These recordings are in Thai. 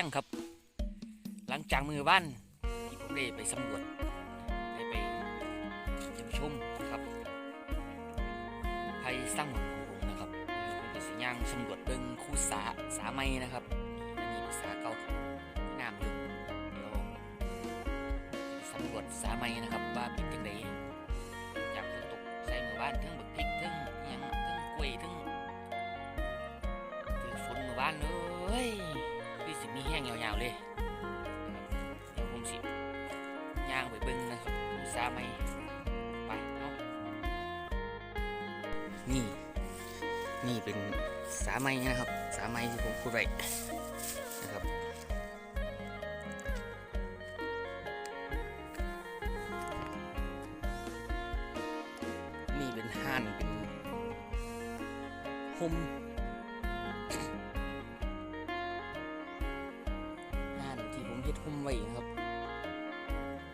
ยงครับ หลังจากมือบ้านที่ผมได้ไปสำรวจได้ไปเยี่ยมชมนะครับภัยสร้างหมของผมนะครับผมจะสิย่างสำรวจเบิ้งคู่สาสาไม้นะครับอันนี้เป็นสาเก่าน้ำลึกเดี๋ยวสำรวจสาไม้นะครับว่าเป็นยังไงจากฝนตกใส่มือบ้านทั้งบักพริกทั้งยังทั้งกล้วยทั้งคือฝนมู่บ้านเลย มีแห้งยาวๆเลยเดี๋ยวผมสิย่างไปเบิ้งนะครับซาไหมไปเอานี่ นี่เป็นสาไม้นะครับ สาไม้ที่ผมพูดไว้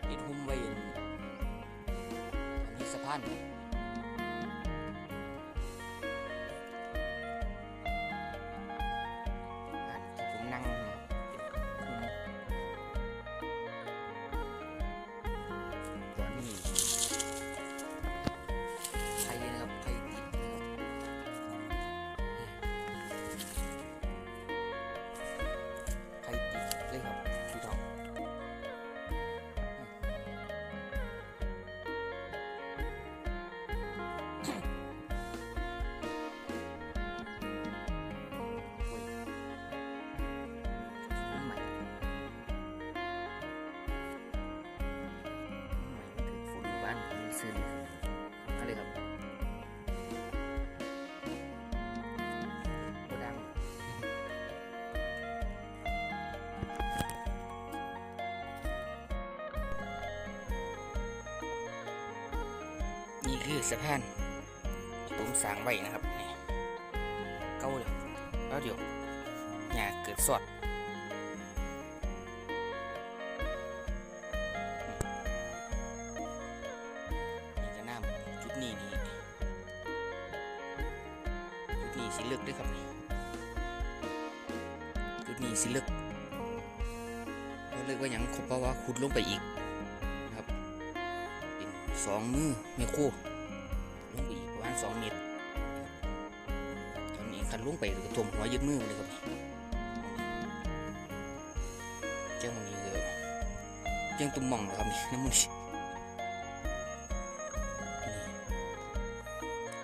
อิดหุ้มไว้อันอันนี้สะพาน คือสะพานที่ผมสร้างไว้นะครับนี่เก้าเลยแล้วเดี๋ยวหญ้าเกิดสอดนี่จะน้ำจุดนี้นี่จุดนี้สิลึกด้วยครับนี่จุดนี้สิลึกเพราะเลยว่าหยังเพราะว่าขุดลงไปอีกนะครับเป็นสองมือแม่โค สองเมตรตอนนี้คันลุ่งไปก็ท่วมหัวยึดมือเลยครับเจ้ามันนี้เลยยังตุ่มมองนะครับนี่น้ำมัน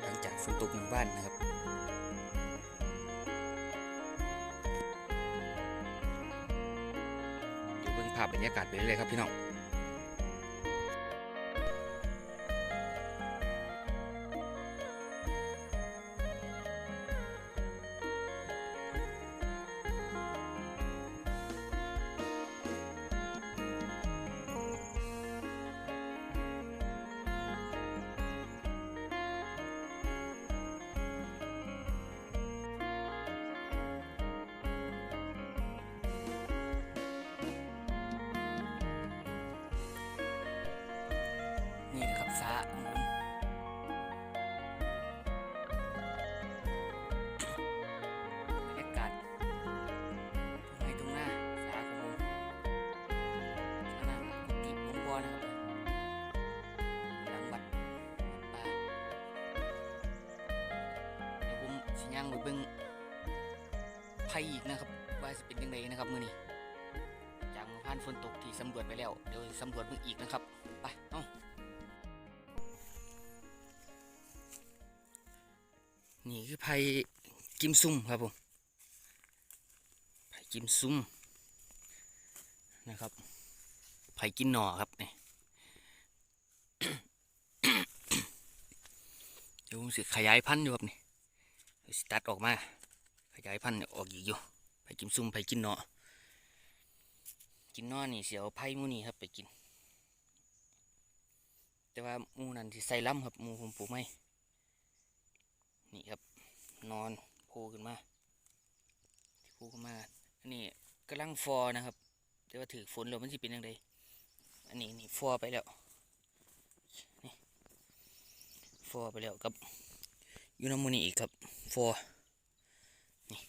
หลังจากฝนตกหนึ่บ้านนะครับเดี๋ยวเพิ่งภาพบรรยากาศไปเลยครับพี่น้อง ย่างไปเบิ่งไพ่อีกนะครับ ว่าจะเป็นยังไงนะครับมือนี้จากหมู่านฝนตกที่สำรวจไปแล้ว เดี๋ยวสำรวจเบิ่งอีกนะครับ ไปเอ้านี่คือไผ่กิมซุ่มครับผมไผ่กิมซุ่มนะครับไผ่กินหน่อครับนี่เดี๋ยวผมสิขยายพันธุ์อยู่ครับนี่ ตัดออกมาขยายพันธุ์ออกอีกอยู่ไผ่กิมซุ่มไผ่กินหน่อกินนอนี่เสียวไผ่มูนี่ครับไปกิน แต่ว่ามูนั่นที่ใส่ล้ำครับมูผมปลูกไม่นี่ครับนอนโผล่ขึ้นมาที่โผล่ขึ้นมาอันนี้กำลังฟอนะครับ แต่ว่าถือฝนแล้วมันจะเป็นยังไงอันนี้นี่ฟอไปแล้วนี่ฟอไปแล้วกับอยูน้ำมันนี่อีกครับ ฟอนี่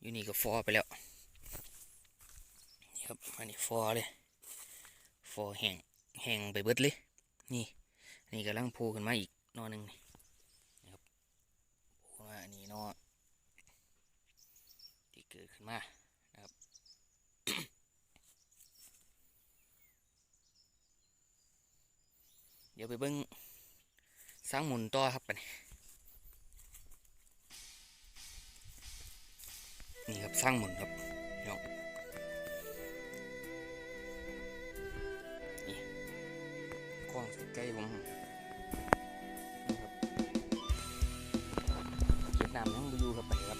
อยู่นี่ก็ฟอไปแล้วนี่ครับอันนี้ฟอเลยฟอแห้งแห้งไปเบิดเลยนี่นนี้กำลังโผล่ขึ้นมาอีกนอหนึ่งนี่ครับโผล่มาอันนี้นอที่เกิดขึ้นมานะครับเดี๋ยวไปเบิ้งสร้างหมุนต่อครับไปนี่ นี่ครับสร้างหมุนครับพี่น้องนี่กล้องใกล้ผมนี่ครับเก็บน้ำยังบ่อยู่ครับไปครับ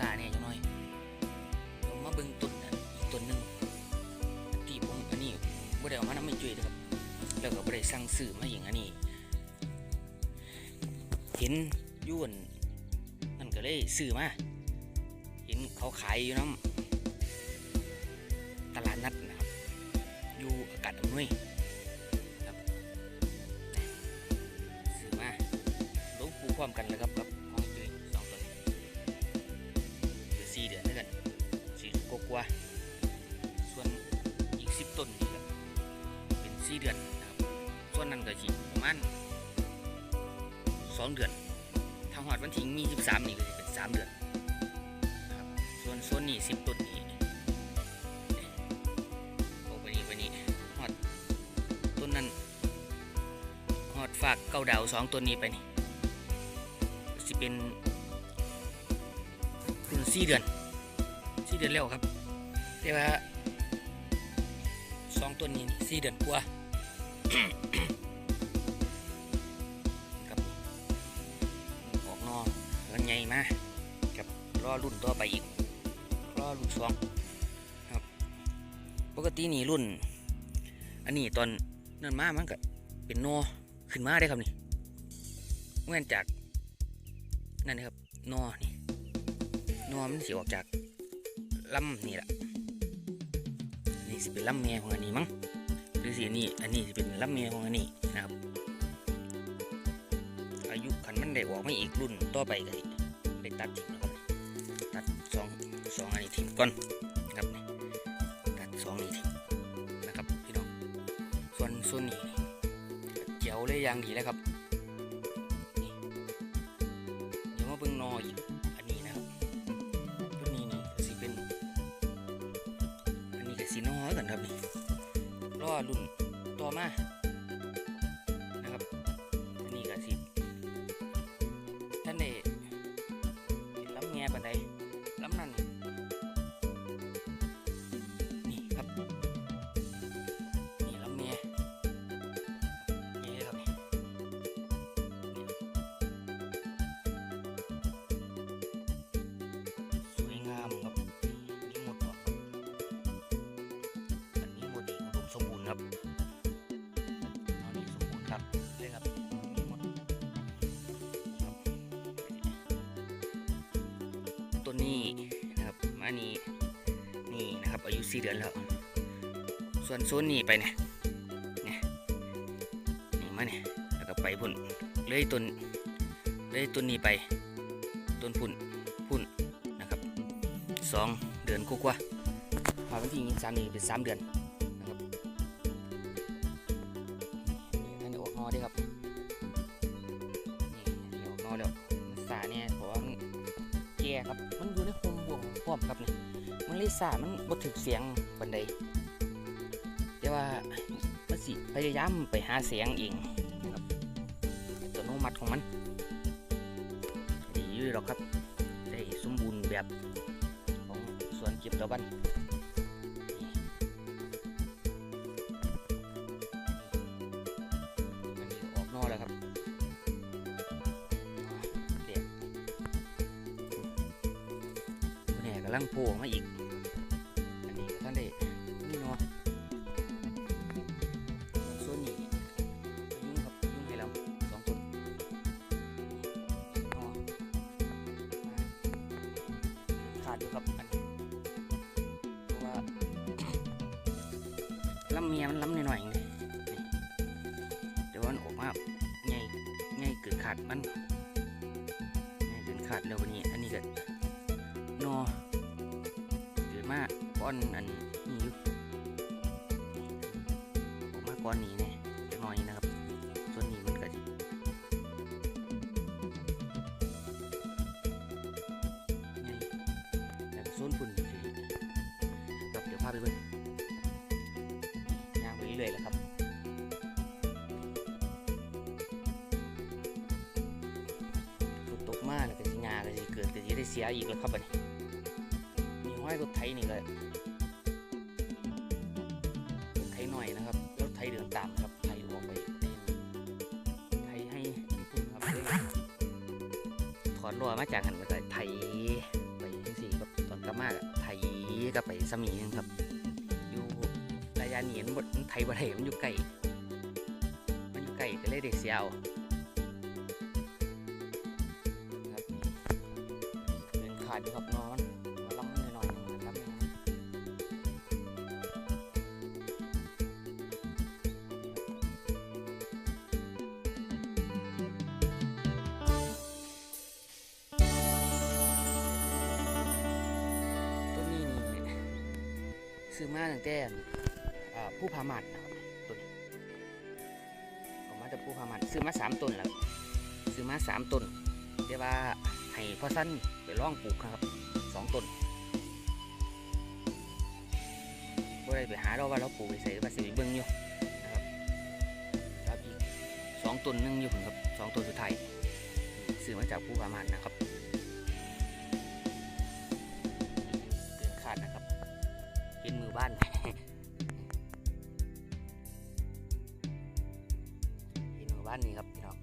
ออกนอซาเนี่ยจังหน่อยเรามาเบิ่งต้นนั้นอีกต้นหนึ่งที่ผมอันนี้บ่ได้เอามาน้ำไม่จุยนะครับแล้วก็บ่ได้สั่งซื้อมาอย่างอันนี้ เห็นอยวนนั่นก็เลยซื้อมาเห็นเขาขายอยู่น้ำตลาดนัดนะครับอยู่อากาศอำนวย กว่า ส่วนอีกสิบต้นนี่ครับเป็นสี่เดือนนะครับ ส่วนนั้นก็สิประมาณสองเดือนทาหอดวันที่มีสิบสามนี่ก็จะเป็นสามเดือนครับส่วนส่วนนี้สิบต้นนี้โอ้ไปนี่ไปนี่หอดต้นนั้นหอดฝากเก้าดาวสองต้นนี้ไปนี่สิเป็นรุ่นสี่เดือนสี่เดือนแล้วครับ แต่ว่าสองต้นนี้สี่เดือนกว่าครับออกนอกกันใหญ่มากับรอรุ่นต่อไปอีกรอรุ่นสองครับปกตินี่รุ่น อันนี้ตอนนั่นมามันก็เป็นนอขึ้นมาได้ครับนี่เมื่อจากนั่นนะครับนอนี่นอมันสิออกจากลำนี่แหละ สิเป็นลำแม่ของอันนี้มั้งหรือสิอันนี้อันนี้สิเป็นลำแม่ของอันนี้นะครับ อายุขันมันได้ออกไมาอีกรุ่นต่อไปก็สิได้ตัดทิ้งแล้วครับตัดสองสองอันนี้ทิ้งก่อนนะครับนี่ตัดสองนี้ทิ้งนะครับพี่น้องส่วนส่วนนี้เจียวเลยอย่างดีแล้วครับนี่เดี๋ยวมาเบิ่งนออีก กันครับนี่รอรุ่นต่อมา นี่นะครับอันนี้นี่นะครับอายุสี่เดือนแล้วส่วนโซนนี่ไปเนี่ยเนี่ยนี่มาเนี่ยแล้วก็ไปพุ่นเลยต้นเลยต้นนี้ไปต้นพุ่นพุ่นนะครับสองเดือนกว่าๆมาวันที่ยี่สามนี่เป็นสามเดือน มันเลยสามันบ่ถึกเสียงบันไดแต่ว่ามันสิพยายามไปหาเสียงเองนะครับอัตโนมัติของมันดีอยู่หรอกครับ ได้สมบูรณ์แบบของสวนเก็บตะวันนี่ออกนอกแล้วครับเนแห่กำลังโผล่มาอีก ท่นได้นี่เนาะส่วนนี้ยุ่งครับยุ่งให้เราสองต้นเนาะขาดอยู่ครับอันนี้เพราะว่าลำเมียมันลำหน่อยๆเองเลยเดี๋ยวมันออกมาใหญ่ใหญ่เกินขาดมันใหญ่เกินขาดแล้ววันนี้ อันนี้ก็นอเกิดมาก ก้อนอันนี้อยู่ออกมาก้อนนี้เนี่ยจะน้อยนะครับ ส่วนนี้มันก็สิใหญ่แล้วก็ส่วนปุ่นสิครับเดี๋ยวพาไปเบิ่งย่างไปเรื่อยๆแหละครับฝนตกมากแล้วก็สิหญ้าก็สิเกิดก็สิได้เสียอีกแล้วครับบัดนี้มีห้อยรถไถนี่เลย ตามครับไถออกไปนี่ไถให้พุ่นครับเลยถอดล้อมาจากหันมาแต่ไถไปทั้งสี่ครับตอนกลับมาก็ไถก็ไปสมีนึงครับ อยู่ระยะนี้มันบดมันไถบ่ได้มันอยู่ไกลมันอยู่ไกลก็เลยได้เสียเอาครับเดินขาดครับนอน มาตั้งแต่ผู้พามัดต้นออกมาจากผู้พามัดซื้อมาสามต้นแล้วซื้อมาสามต้นแต่ว่าให้พ่อสั้นไปลองปลูกครับสองต้นบ่ได้ไปหาเราว่าเราปลูกไปใส่ว่าสิไปเบิ่งอยู่นะครับครับอีกสองต้นนึงอยู่ผมครับสองต้นสุดท้ายซื้อมาจากผู้ประมาณนะครับ เห็นมือบ้านเห็นมือบ้านนี่ครับพี่น้อง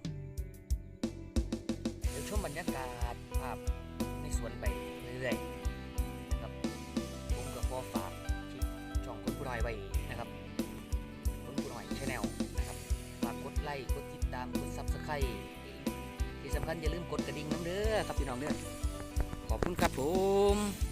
เดี๋ยวชมบรรยากาศภาพในสวนไปเรื่อยๆนะครับผมกับพ่อฝากช่องคนผู้น้อยไว้นะครับคนผู้น้อยชาแนลนะครับฝากกดไลค์กดติดตามกดซับสไครต์ที่สำคัญอย่าลืมกดกระดิ่งน้ำเด้อครับพี่น้องเด้อขอบคุณครับผม